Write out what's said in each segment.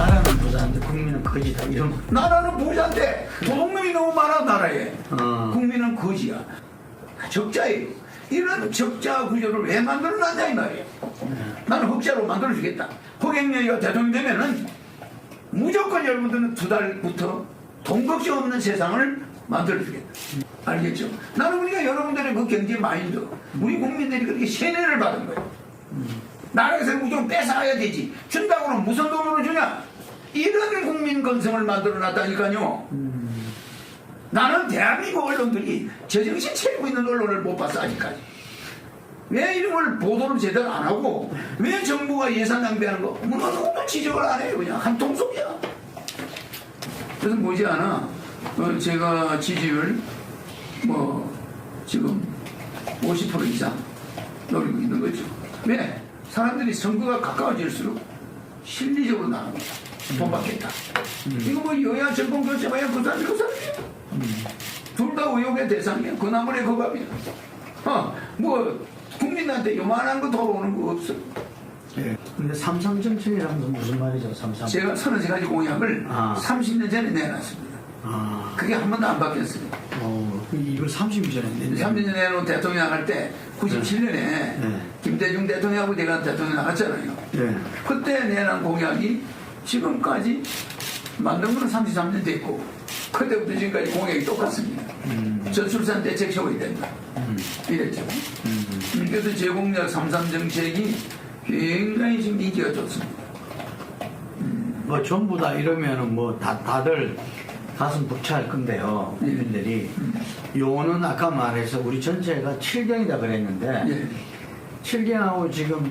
나라는 부자인데 국민은 거지다 이런 거. 나라는 부자인데 도둑놈이 너무 많아 나라에. 어. 국민은 거지야. 적자예요. 이런 적자 구조를 왜 만들어놨냐 이 말이에요. 나는 흑자로 만들어주겠다. 허경영이가 대통령 되면은 무조건 여러분들은 두 달부터 돈 걱정 없는 세상을 만들어주겠다. 알겠죠? 나는 우리가 여러분들의 그 경제 마인드 우리 국민들이 그렇게 세뇌를 받은 거예요. 나라에서 무조건 뺏어가야 되지. 준다고 하면 무슨 돈으로 주냐 이런 국민 건성을 만들어 놨다니까요. 나는 대한민국 언론들이 제정신 차리고 있는 언론을 못 봤어 아직까지 왜 이런 걸 보도를 제대로 안 하고 왜 정부가 예산 낭비하는 거 어느 누구도 지적을 안 해요. 그냥 한 통속이야. 그래서 머지않아? 어, 제가 지지율 뭐 지금 50% 이상 노리고 있는 거죠. 왜? 사람들이 선거가 가까워질수록 실리적으로 나갑니다 돈 받겠다 이거 뭐 여야 정권 교체봐야 그 사람이 그 사람이에요 둘다 의혹의 대상이야 그 나물에 그 밥이야 어 뭐 국민한테 요만한 거 돌아오는 거 없어 예. 근데 삼삼 정책이라는 건 무슨 말이죠? 삼삼. 제가 33가지 공약을 아. 30년 전에 내놨습니다 아. 그게 한 번도 안 바뀌었어요 어. 이걸 30년 전에 냈네. 30년 내놓은 대통령 나갈 때 97년에 네. 김대중 대통령하고 내가 대통령 나갔잖아요. 예. 그때 내놓은 공약이 지금까지 만든 거는 33년 됐고 그때부터 지금까지 공약이 똑같습니다. 저출산 대책 세워야 된다. 이랬죠. 음, 그래서 제공약 33 정책이 굉장히 지금 인기가 좋습니다. 뭐 전부 다 이러면은 뭐 다 다들 가슴 벅찰 건데요. 예. 국민들이 요거는 아까 말해서 우리 전체가 7경이다 그랬는데 예. 7경하고 지금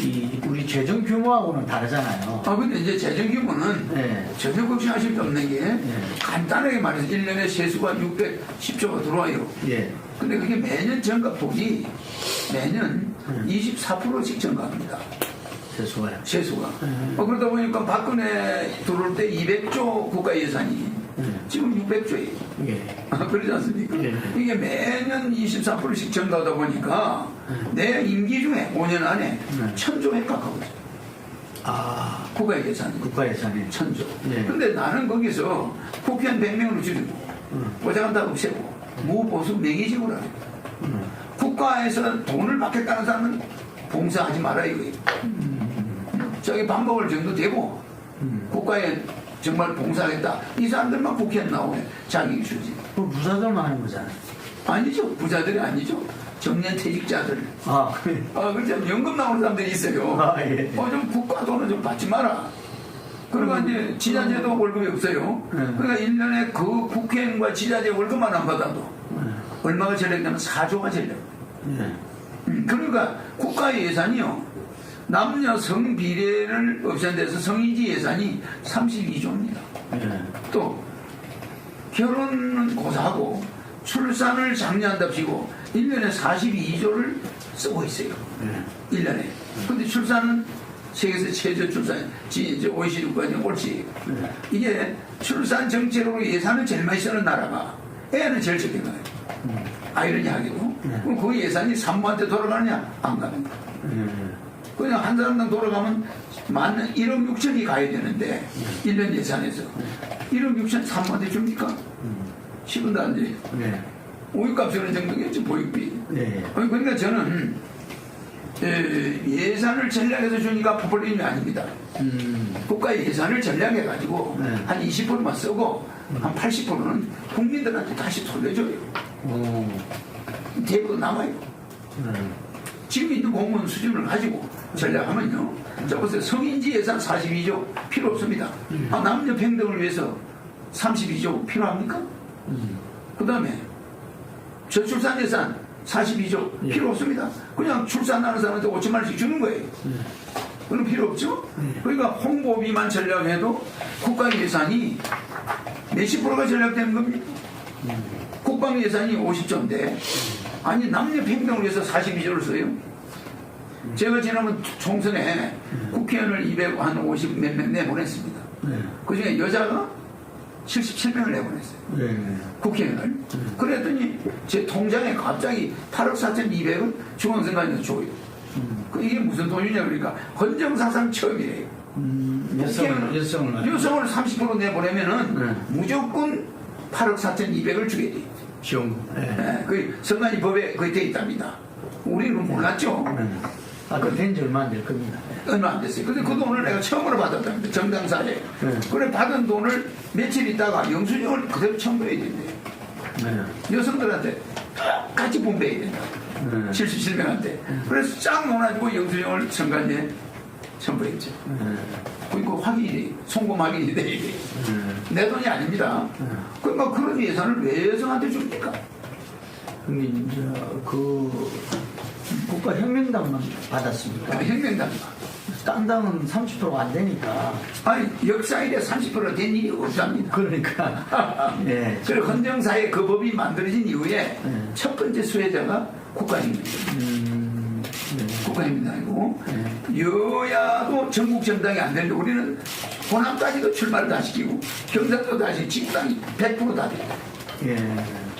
이 우리 재정 규모하고는 다르잖아요. 아, 근데 이제 재정 규모는 네. 전혀 걱정하실 게 없는 게 간단하게 말해서 1년에 세수가 610조가 들어와요. 예. 근데 그게 매년 증가폭이 매년 24%씩 증가합니다. 세수가요. 세수가. 음. 어, 그러다 보니까 박근혜 들어올 때 200조 국가 예산이 음. 지금 600조예요. 예. 아, 그러지 않습니까? 예. 이게 매년 24%씩 증가하다 보니까 내 임기 중에 5년 안에 음. 천조에 가까워져. 아 국가 예산이. 국가 예산이 천조. 예. 근데 나는 거기서 국회의원 100명으로 줄이고 보좌관다 없애고 무보수 명예직으로 하고 음. 국가에서 돈을 받겠다는 사람은 봉사하지 마라 이거예요. 저기 밥 먹을 정도 되고 국가에 정말 봉사하겠다. 이 사람들만 국회에 나오면 자기 주지. 그 부사들만 하는 거잖아요. 아니죠. 부자들이 아니죠. 정년퇴직자들. 아 그래. 아, 그렇죠. 연금 나오는 사람들이 있어요. 아, 예. 어, 좀 국가 돈을 좀 받지 마라. 그러니까 이제 지자체도 월급이 없어요. 네. 그러니까 1년에 그 국회의원과 지자체 월급만 안 받아도 네. 얼마가 전력되면 4조가 전력. 예. 음, 그러니까 국가 예산이요. 남녀 성 비례를 없앤 데서 성인지 예산이 32조입니다. 예. 또 결혼은 고사하고 출산을 장려한답시고 1년에 42조를 쓰고 있어요. 예. 1년에. 근데 출산은 세계에서 최저 출산, 지, 이제 OECD 국가는 옳지. 네. 이게 출산 정책으로 예산을 제일 많이 쓰는 나라가 애는 제일 적게 나요. 아이러니하게도. 네. 그럼 그 예산이 산모한테 돌아가느냐? 안 갑니다. 예. 그냥 한 사람당 돌아가면 만 1억 6천이 가야 되는데 1년 예산에서 1억 6천 산모한테 줍니까? 10원도 안 돼요. 예. 우유값 주는 정도겠지 보육비. 예. 아니, 그러니까 저는 에, 예산을 전략해서 주니까 포퓰리즘이 아닙니다. 음. 국가 예산을 전략해 가지고 네. 한 20%만 쓰고 한 80%는 국민들한테 다시 돌려줘요. 오. 대부분 남아요. 네. 지금 있는 공무원 수준을 가지고 전략하면요. 자, 보세요. 성인지 예산 42조 필요 없습니다. 아, 남녀 평등을 위해서 32조 필요합니까? 그 다음에 저출산 예산 42조 예. 필요 없습니다. 그냥 출산하는 사람한테 5천만 원씩 주는 거예요. 그럼 필요 없죠? 그러니까 홍보비만 전략해도 국가 예산이 몇십 프로가 전략되는 겁니까? 국방 예산이 50조인데 아니 남녀 평등을 위해서 42조를 써요. 제가 지난번 총선에 국회의원을 250 몇 명 내보냈습니다. 네. 그중에 여자가 77명을 내보냈어요. 예. 국회의원을. 그랬더니 제 통장에 갑자기 8억 4,200원 중앙선관위에서 줘요. 그 이게 무슨 돈이냐 그러니까 헌정사상 처음이에요. 음, 여성을, 여성을. 여성을 30% 내보내면은 네. 무조건 8억 4,200을 주게 돼. 예. 네, 그 선관위 법에 거의 돼 있답니다. 우리는 몰랐죠. 네. 아, 그 된지 얼마 안 될 겁니다. 얼마 안 됐어요. 근데 그 돈을 내가 처음으로 받았답니다. 정당사에. 네. 그래 받은 돈을 며칠 있다가 영수증을 그대로 첨부해야 된대요. 네. 여성들한테 똑같이 분배해야 된다. 네. 77명한테. 그래서 쫙 모아가지고 영수증을 선관위에 첨부했죠. 네. 그리고 확인이, 송금 확인이 돼야 돼. 내 돈이 아닙니다. 그러니까 그런 예산을 왜 여성한테 줍니까? 근데 이제 그 국가혁명당만 받았습니까? 혁명당. 딴 당은 30%가 안 되니까. 아니, 역사 일에 30%된 일이 없답니다. 그러니까. 예. 그리고 헌정사에 그 법이 만들어진 이후에 네. 첫 번째 수혜자가 국가입니다. 음, 네. 국가입니다이고 여야도 전국 정당이 안 되는데 우리는 호남까지도 출마를 다 시키고 경상도 다시 집당이 100%다 돼. 예.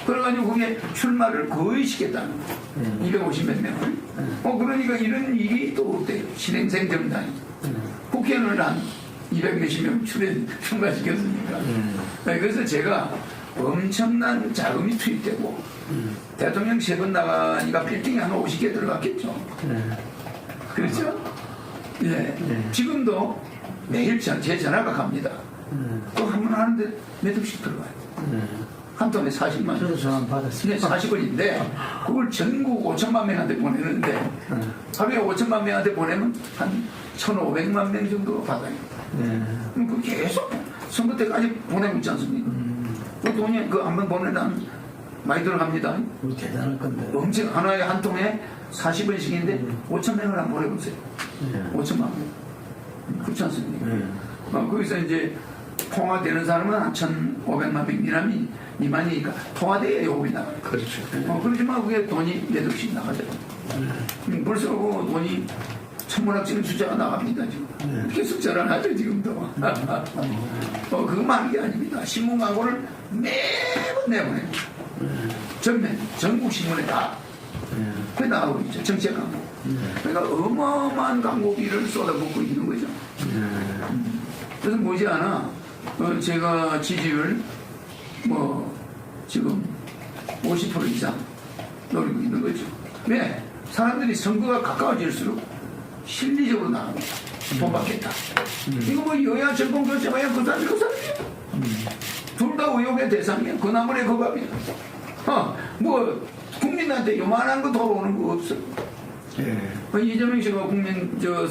그래가지고 그게 출마를 거의 시켰다는 거예요. 음. 250몇 명을. 어, 그러니까 이런 일이 또 없대요. 실행생 정당이. 국회의원을 한 200몇십 명 출연, 출마시켰으니까. 네, 그래서 제가 엄청난 자금이 투입되고 대통령 세 번 나가니까 빌딩이 한 50개 들어갔겠죠. 네. 그렇죠? 예. 지금도 매일 전- 제 전화가 갑니다. 또 한 번 하는데 몇 억씩 들어가요. 네. 한 돈에 40만 원. 저도 전화 네, 받았습니다. 40원인데 그걸 전국 5천만 명한테 보내는데 하루에 5천만 명한테 보내면 한 1,500만 명 정도 받아요. 네. 그럼 그 계속 선거 때까지 보내고 있지 않습니까? 그 돈이 그 한 번 보내면 많이 들어갑니다. 우리 대단할 건데. 엄청 하나에 한 통에 40원씩인데 5천 명을 한번 보내보세요. 네. 5천만 명. 그렇지 않습니까? 네. 어, 거기서 이제 통화되는 사람은 한 1,500만 명 미남이 미만이니까 통화돼야 요금이 나가요. 그렇죠. 어, 그렇지만 그게 돈이 몇 억씩 나가죠. 음, 벌써 그 돈이 천문학적인 숫자가 나갑니다, 지금. 계속 전환하죠, 지금도. 어, 그거 많은 게 아닙니다. 신문 광고를 매번 내보냅니다. 전면, 전국 신문에 다. 그 나가고 있죠, 정책 광고. 그러니까 어마어마한 광고비를 쏟아붓고 있는 거죠. 그래서 머지않아 어, 제가 지지율 뭐 지금 50% 이상 노리고 있는 거죠. 왜? 사람들이 선거가 가까워질수록 실리적으로 나갑니다. 돈 받겠다. 이거 뭐 여야 정권 교체봐야 그 사람이 그 사람이야. 둘 다 의혹의 대상이야. 그 나물에 그 밥이야. 어, 뭐 국민한테 요만한 거 돌아오는 거 없어. 예. 그 이재명 씨가 국민 저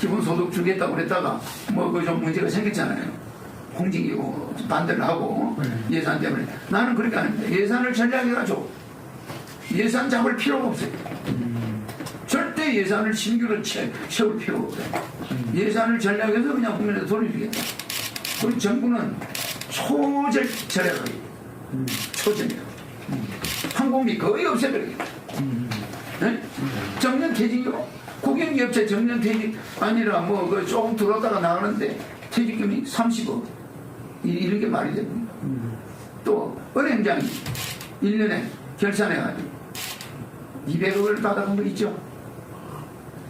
기본소득 주겠다고 그랬다가 뭐 그 좀 문제가 생겼잖아요. 공직이고 반대를 하고 예산 때문에 나는 그렇게 안 합니다. 예산을 전략해가지고 예산 잡을 필요가 없어요. 절대 예산을 신규로 채, 채울 필요가 없어요. 예산을 전략해서 그냥 국민한테 돌려주겠다. 그리고 정부는 초절 절약을 해요. 초절약. 항공비 거의 없애버리겠다. 네? 정년 퇴직이요? 국영기업체 정년 퇴직 아니라 뭐 그 조금 들어왔다가 나가는데 퇴직금이 30억 이- 이런 게 말이 됩니다. 또 은행장이 1년에 결산해가지고 200억을 받아간 거 있죠?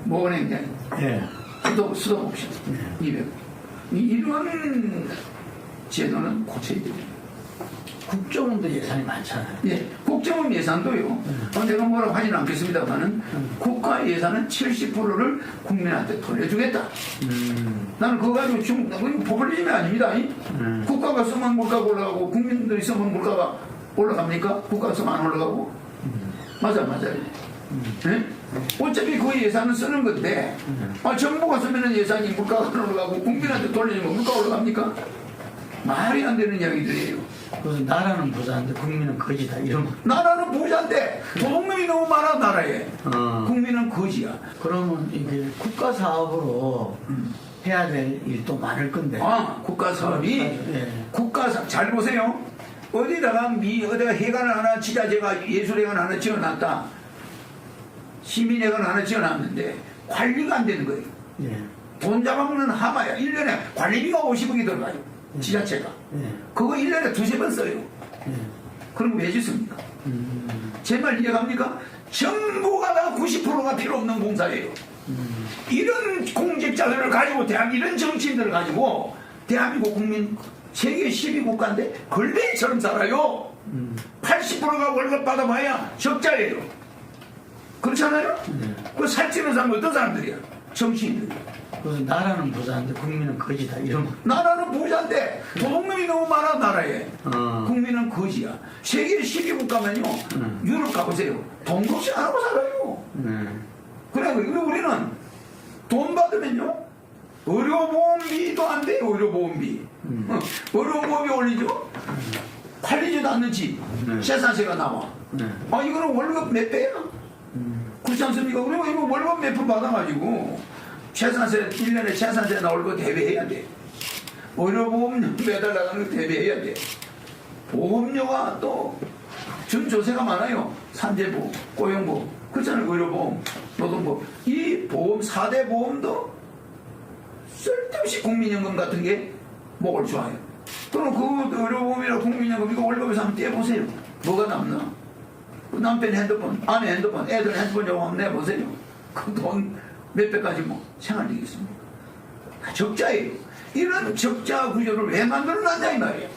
모 은행장이 예. 수도, 수도 옵션 200억 이- 이런 제도는 고쳐야 됩니다. 국정원도 예산이 많잖아요. 예, 국정원 예산도요. 어, 내가 뭐라고 하지는 않겠습니다만은 국가 예산은 70%를 국민한테 돌려주겠다. 나는 그거 가지고 지금 그건 포퓰리즘이 아닙니다. 이? 국가가 쓰면 물가가 올라가고 국민들이 쓰면 물가가 올라갑니까? 국가가 쓰면 안 올라가고? 맞아, 맞아요. 예? 어차피 그 예산은 쓰는 건데, 아, 정부가 쓰면 예산이 물가가 안 올라가고 국민한테 돌려주면 물가 올라갑니까? 말이 안 되는 이야기들이에요. 그래서 나라는 부자인데 국민은 거지다. 이런 거. 나라는 부자인데 도둑놈이 너무 많아 나라에 어. 국민은 거지야 그러면 이게 국가 사업으로 해야 될 일도 많을 건데. 아 국가 사업이 예. 국가 사업 잘 보세요 어디다가 미 어디가 해관을 하나 지자체가 예술회관 하나 지어놨다 시민회관 하나 지어놨는데 관리가 안 되는 거예요 예. 돈 잡아먹는 하마야 1년에 관리비가 50억이 들어가요 지자체가 예. 그거 1년에 두세 번 써요 예. 그럼 왜 짓습니까? 제말 이해갑니까? 전부가 다 90%가 필요 없는 공사예요. 이런 공직자들을 가지고 대한 이런 정치인들을 가지고 대한민국 국민 세계 12국가인데 걸레처럼 살아요. 80%가 월급 받아봐야 적자예요. 그렇잖아요? 그 살찌는 사람 어떤 사람들이야? 정치인들. 그래서 나라는 부자인데 국민은 거지다 이런 거. 나라는 부자인데 도둑놈이 너무 많아 나라에. 어. 국민은 거지야. 세계 12국 가면요. 유럽 가보세요. 돈 없이 안 하고 살아요. 네. 그래, 우리는 돈 받으면요. 의료보험비도 안 돼요, 의료보험비. 어, 의료보험비 올리죠? 팔리지도 않는 집, 네. 세산세가 나와. 네. 아, 이거는 월급 몇 배야? 그렇지 않습니까? 그리고 이거 월급 몇 푼 받아가지고, 세산세, 1년에 세산세 나올 거 대비해야 돼. 의료보험 매달 나가는 거 대비해야 돼. 보험료가 또 준조세가 많아요. 산재보험, 고용보험, 그렇잖아요. 의료보험, 노동보험. 이 보험, 4대 보험도 쓸데없이 국민연금 같은 게 목을 좋아요. 그럼 그 의료보험이나 국민연금 이거 월급에서 한번 떼보세요. 뭐가 남나? 그 남편 핸드폰, 아내 핸드폰, 애들 핸드폰 요금 한번 내보세요. 그 돈 몇백까지 뭐 생활되겠습니까? 다 적자예요. 이런 적자 구조를 왜 만들어놨냐 이 말이에요.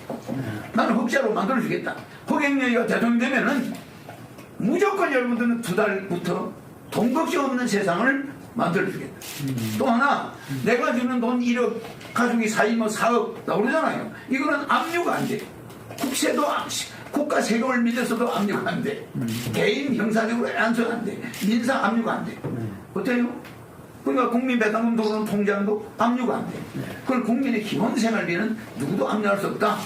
나는 흑자로 만들어주겠다. 허경영이가 대통령 되면은 무조건 여러분들은 두 달부터 돈 걱정 없는 세상을 만들어주겠다. 또 하나, 내가 주는 돈 1억, 가족이 4이면 4억, 나 그러잖아요. 이거는 압류가 안 돼. 국세도, 압- 국가 세금을 믿어서도 압류가 안 돼. 개인 형사적으로 안수가 안 돼. 민사 압류가 안 돼. 어때요? 그러니까 국민 배당금 들어오는 통장도 압류가 안 돼. 그걸 국민의 기본 생활비는 누구도 압류할 수 없다.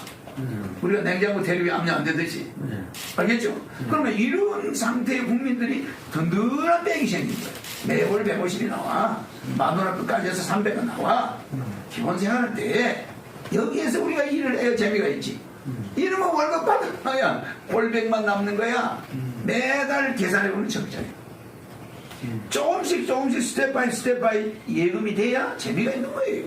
우리가 냉장고 대리비 압류 안 되듯이. 네. 알겠죠? 그러면 이런 상태의 국민들이 든든한 백이 생긴 거예요. 매월 150이 나와. 만원 앞까지 해서 300원 나와. 기본 생활할 때 여기에서 우리가 일을 해야 재미가 있지. 이러면 월급 받은 거야. 월백만 남는 거야. 매달 계산해보면 적자예요. 조금씩 조금씩 스텝 바이 스텝 바이 예금이 돼야 재미가 있는 거예요.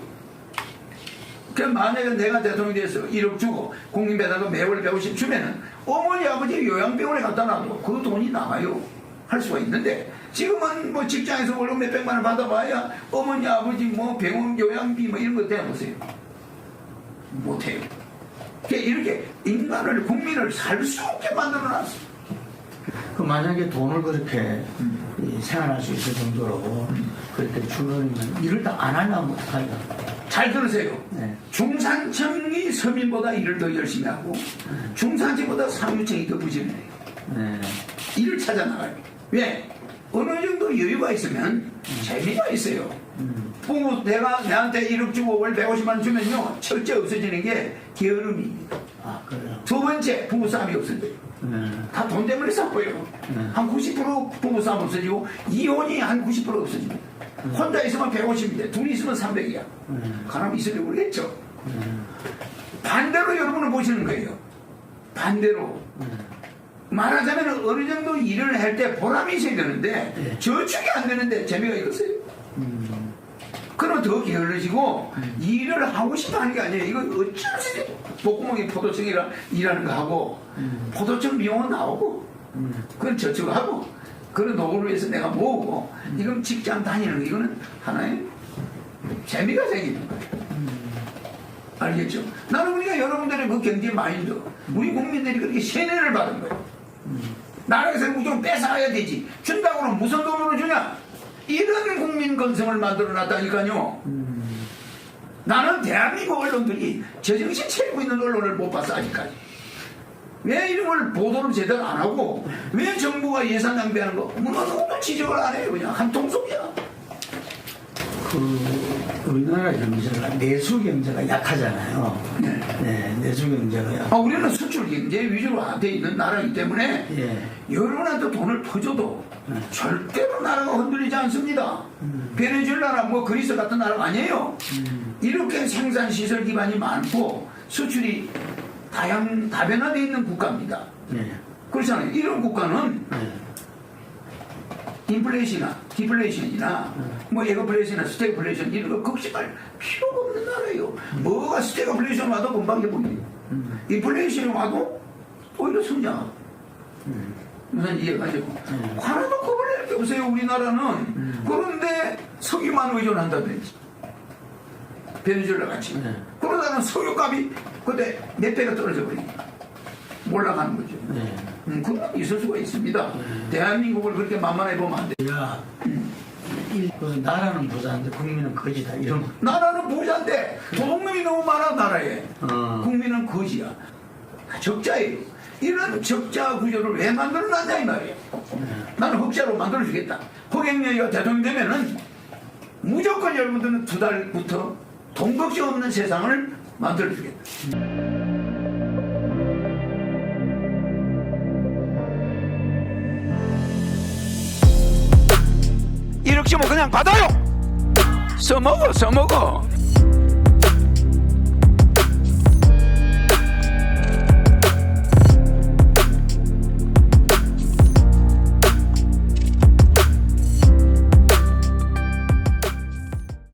그럼 만약에 내가 대통령이 돼서 1억 주고 국민배당금 매월 150 주면은 어머니 아버지 요양병원에 갖다 놔도 그 돈이 나와요. 할 수가 있는데 지금은 뭐 직장에서 월급 몇 백만 원 받아봐야 어머니 아버지 뭐 병원 요양비 뭐 이런 거 대보세요. 못해요. 이렇게 인간을 국민을 살 수 없게 만들어놨어. 그 만약에 돈을 그렇게 이 생활할 수 있을 정도로 그렇게 주거면 일을 다 안 하려면 어떡하냐. 잘 들으세요. 네. 중산층이 서민보다 일을 더 열심히 하고 중산층보다 상류층이 더 부지런해요. 네. 일을 찾아 나가요. 왜? 어느 정도 여유가 있으면 재미가 있어요. 부모 내가 내한테 1억 주고 월 150만 원 주면요 철저 없어지는 게 게으름입니다. 아. 두 번째 부부 싸움이 없어져요. 네. 다돈 때문에 싸워요. 한90% 부부 싸움 없어지고 이혼이 한 90% 없어집니다. 혼자 있으면 150인데 둘이 있으면 300이야. 가람 있으려고 그랬죠. 반대로 여러분을 보시는 거예요. 반대로. 말하자면 어느 정도 일을 할 때 보람이 있어야 되는데 네. 저축이 안 되는데 재미가 있었어요. 그러면 더 게을러지고 일을 하고 싶어 하는 게 아니에요. 이거 어쩔 수 없이 목구멍이 포도청이라 일하는 거 하고 포도청 비용은 나오고 그건 저축하고 그런 노후를 위해서 내가 모으고 이건 직장 다니는 거 이거는 하나의 재미가 생기는 거예요. 알겠죠? 나는 우리가 여러분들의 그 경제 마인드 우리 국민들이 그렇게 세뇌를 받은 거예요. 나라에서 무조건 뺏어가야 되지. 준다고 그러면 무슨 돈으로 주냐? 이런 국민 건성을 만들어 놨다니까요. 나는 대한민국 언론들이 제정신 차리고 있는 언론을 못 봤어, 아직까지. 왜 이런 걸 보도를 제대로 안 하고, 왜 정부가 예산 낭비하는 거, 어느 정도 지적을 안 해요, 그냥. 한 통속이야. 그 우리나라 경제가 내수 경제가 약하잖아요. 네, 내수 경제가 약. 아, 우리는 수출 경제 위주로 돼 있는 나라이기 때문에, 예. 여론한테 돈을 퍼줘도 절대로 나라가 흔들리지 않습니다. 베네수엘라나 뭐 그리스 같은 나라가 아니에요. 이렇게 생산 시설 기반이 많고 수출이 다양 다변화되어 있는 국가입니다. 네. 그렇잖아요. 이런 국가는 네. 인플레이션이나 디플레이션이나 뭐 에거플레이션이나 스태그플레이션 이런 거 걱정할 필요가 없는 나라예요. 뭐가 스태그플레이션 와도 금방 해보기. 인플레이션이 와도 오히려 성장하고. 무슨 이해가지고 하나도 겁을 낼게 없어요 우리나라는. 그런데 석유만 의존한다든지. 베네수엘라 같이. 네. 그러다가 석유값이 그때 몇 배가 떨어져 버리니까 올라가는 거죠. 네. 음, 그건 있을 수가 있습니다. 대한민국을 그렇게 만만하게 보면 안 돼. 야, 이- 그 나라는 부자인데 국민은 거지다 이런 거. 나라는 부자인데 도둑놈이 너무 많아 나라에. 어. 국민은 거지야. 적자예요. 이런 적자 구조를 왜 만들어놨냐 이 말이에요. 나는 흑자로 만들어주겠다. 허경영이가 대통령 되면은 무조건 여러분들은 두 달부터 돈 걱정 없는 세상을 만들어주겠다. 이렇게 뭐 그냥 받아요. 써먹어 써먹어